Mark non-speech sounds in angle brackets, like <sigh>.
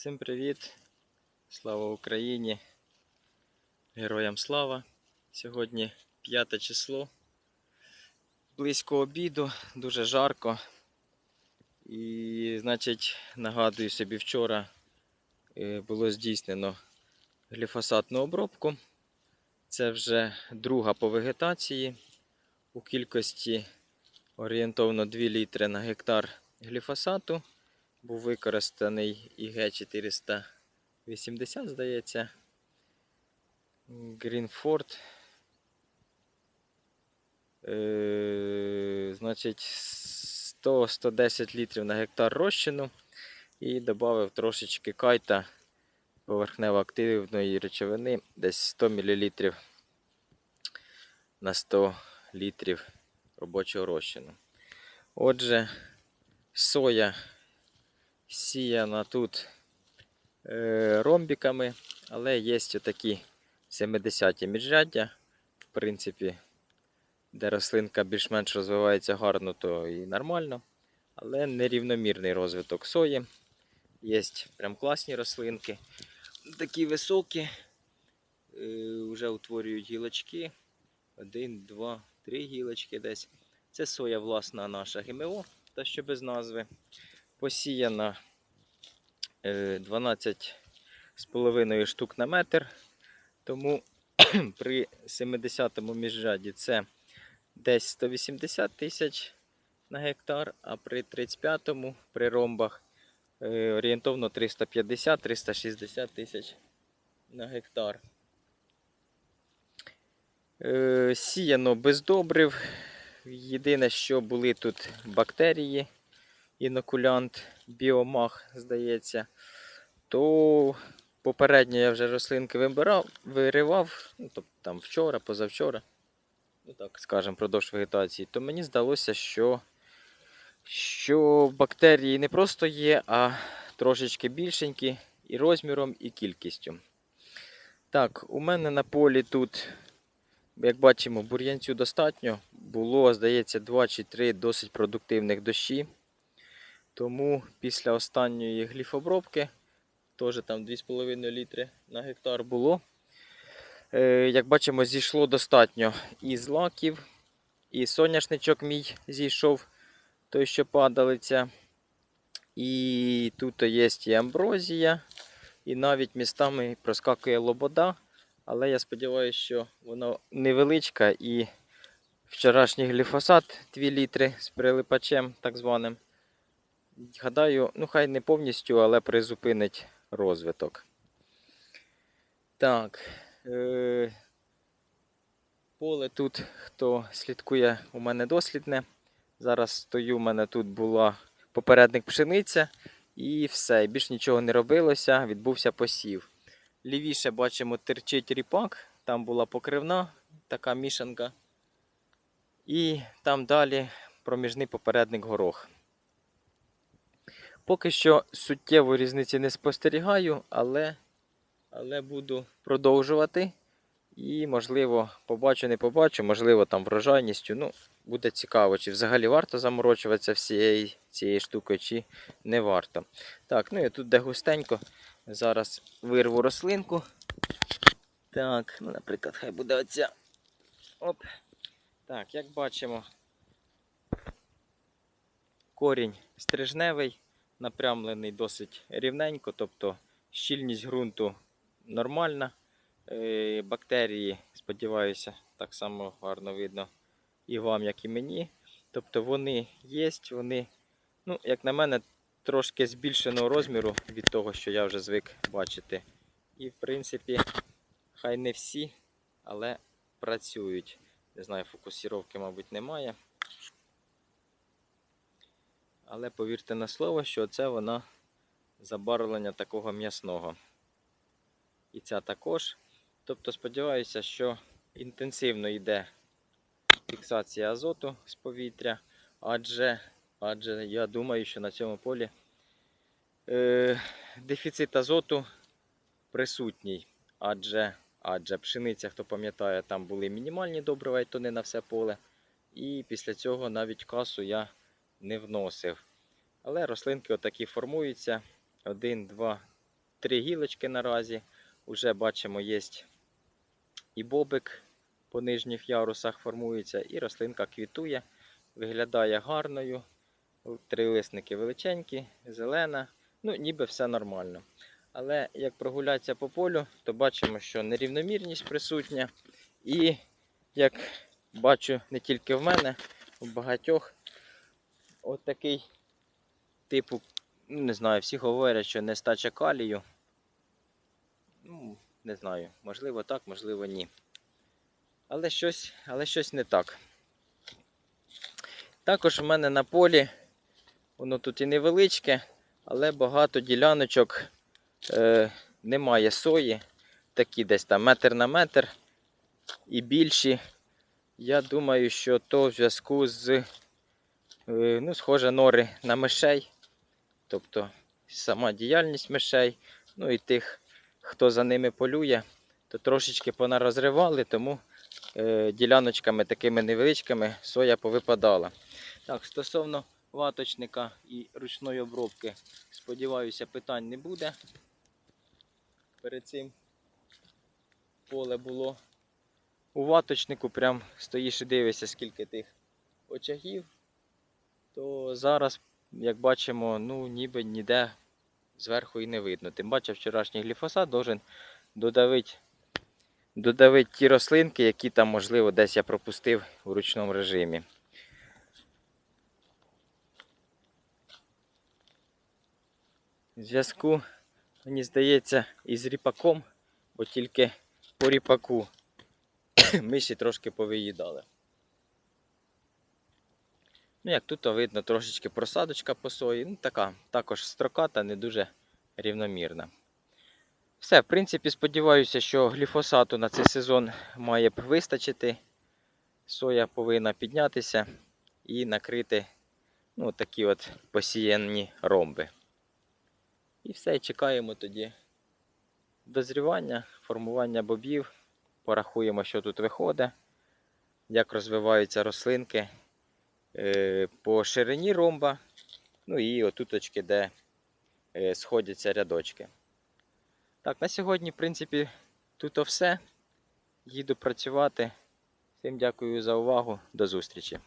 Всім привіт! Слава Україні! Героям слава! Сьогодні 5 число. Близько обіду, дуже жарко. І, значить, нагадую собі, вчора е, було здійснено гліфосатну обробку. Це вже друга по вегетації у кількості орієнтовно 2 літри на гектар гліфосату був використаний ІГ-480, здається. Грінфорд. Е, значить, 100-110 літрів на гектар розчину і додав трошечки кайта поверхнево-активної речовини, десь 100 мл на 100 літрів робочого розчину. Отже, соя сіяна тут е, ромбіками, але є такі 70-ті міжряддя. В принципі, де рослинка більш-менш розвивається гарно, то і нормально. Але нерівномірний розвиток сої. Є прям класні рослинки. Такі високі, е, вже утворюють гілочки. Один, два, три гілочки десь. Це соя власна наша ГМО, та що без назви посіяна е, 12,5 штук на метр. Тому <clears throat> при 70-му міжряді це десь 180 тисяч на гектар, а при 35-му при ромбах е, орієнтовно 350-360 тисяч на гектар. Е, Сіяно без добрив. Єдине, що були тут бактерії інокулянт біомах, здається, то попередньо я вже рослинки вибирав, виривав, ну, тобто там вчора, позавчора, ну так скажемо, продовж вегетації, то мені здалося, що, що бактерії не просто є, а трошечки більшенькі і розміром, і кількістю. Так, у мене на полі тут, як бачимо, бур'янцю достатньо. Було, здається, 2 чи 3 досить продуктивних дощі. Тому після останньої гліфобробки, теж там 2,5 літри на гектар було. Е, як бачимо, зійшло достатньо і злаків, і соняшничок мій зійшов, той, що падалиця. І тут є і амброзія, і навіть містами проскакує лобода. Але я сподіваюся, що вона невеличка і вчорашній гліфосат 2 літри з прилипачем так званим. Гадаю, ну хай не повністю, але призупинить розвиток. Так. Е- поле тут, хто слідкує, у мене дослідне. Зараз стою, у мене тут була попередник пшениця і все. Більш нічого не робилося, відбувся посів. Лівіше бачимо терчить ріпак, там була покривна, така мішанка. І там далі проміжний попередник горох. Поки що суттєвої різниці не спостерігаю, але, але буду продовжувати. І, можливо, побачу, не побачу, можливо, там врожайністю. Ну, буде цікаво, чи взагалі варто заморочуватися всією цією штукою, чи не варто. Так, ну і тут де густенько. Зараз вирву рослинку. Так, ну, наприклад, хай буде оця. Оп. Так, як бачимо, корінь стрижневий напрямлений досить рівненько, тобто щільність ґрунту нормальна. Е, Бактерії, сподіваюся, так само гарно видно і вам, як і мені. Тобто вони є, вони, ну, як на мене, трошки збільшеного розміру від того, що я вже звик бачити. І, в принципі, хай не всі, але працюють. Не знаю, фокусіровки, мабуть, немає. Але повірте на слово, що це вона забарвлення такого м'ясного. І ця також. Тобто сподіваюся, що інтенсивно йде фіксація азоту з повітря, адже адже я думаю, що на цьому полі е, дефіцит азоту присутній. Адже адже пшениця, хто пам'ятає, там були мінімальні добрива, то не на все поле. І після цього навіть касу я не вносив. Але рослинки отакі формуються. Один, два, три гілочки наразі. Уже бачимо, є і бобик по нижніх ярусах формується, і рослинка квітує, виглядає гарною. Три лисники величенькі, зелена, ну ніби все нормально. Але як прогулятися по полю, то бачимо, що нерівномірність присутня. І як бачу не тільки в мене, у багатьох от такий типу, ну не знаю, всі говорять, що нестача калію. Ну, не знаю, можливо так, можливо ні. Але щось, але щось не так. Також в мене на полі, воно тут і невеличке, але багато діляночок е, немає сої. Такі десь там метр на метр і більші. Я думаю, що то в зв'язку з, ну, схоже, нори на мишей. Тобто сама діяльність мишей, ну і тих, хто за ними полює, то трошечки понарозривали, тому е, діляночками такими невеличкими соя повипадала. Так, стосовно ваточника і ручної обробки, сподіваюся, питань не буде. Перед цим поле було у ваточнику, прям стоїш і дивишся, скільки тих очагів, то зараз, як бачимо, ну ніби ніде зверху і не видно. Тим паче вчорашній гліфосат должен додавити, додавити ті рослинки, які там, можливо, десь я пропустив у ручному режимі. В зв'язку, мені здається, із ріпаком, бо тільки по ріпаку <coughs> миші трошки повиїдали. Ну, як тут видно, трошечки просадочка по сої. Ну, така, також строката, не дуже рівномірна. Все, в принципі, сподіваюся, що гліфосату на цей сезон має б вистачити. Соя повинна піднятися і накрити ну, такі от посіяні ромби. І все, чекаємо тоді дозрівання, формування бобів. Порахуємо, що тут виходить, як розвиваються рослинки по ширині ромба. Ну і отуточки, де е, сходяться рядочки. Так, на сьогодні, в принципі, тут все. Їду працювати. Всім дякую за увагу. До зустрічі.